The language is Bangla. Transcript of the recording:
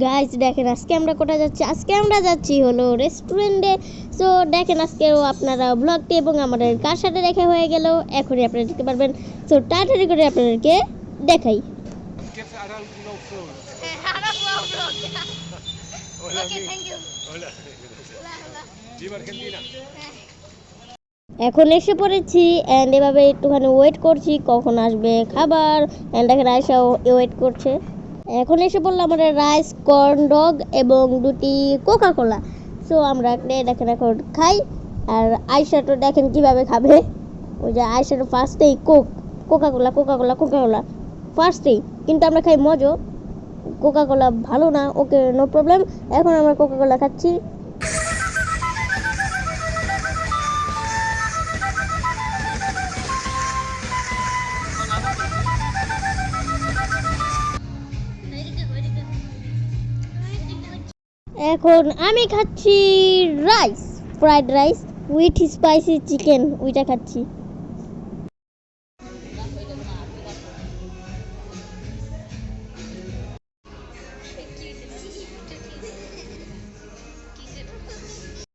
গাইস দেখেন আজকে আমরা কোথায় যাচ্ছি? আজকে আমরা যাচ্ছি হলো রেস্টুরেন্টে সো দেখেন আজকেও আপনারা ব্লগটি এবং আমাদের কার সাথে দেখা হয়ে গেল এখনই আপনারা দেখতে পারবেন। সো তাড়াতাড়ি করে আপনাদেরকে দেখাই. এখন এসে পড়েছি অ্যান্ড এভাবে একটুখানি ওয়েট করছি কখন আসবে খাবার অ্যান্ড দেখেন আয়সাও ওয়েট করছে। এখন এসে বলল আমাদের রাইস, কর্ন, ডগ এবং দুটি কোকা কোলা সো আমরা দেখেন এখন খাই। আর তো দেখেন কীভাবে খাবে। ওই যে আয়সা তো ফার্স্টেই Coke Coca Cola Coca Cola Coca Cola ফার্স্টেই কিন্তু আমরা খাই মজো। কোকা কোলা ভালো না, ওকে নো প্রবলেম এখন আমরা কোকা কোলা খাচ্ছি। এখন আমি খাচ্ছি rice fried rice with spicy chicken ওইটা খাচ্ছি।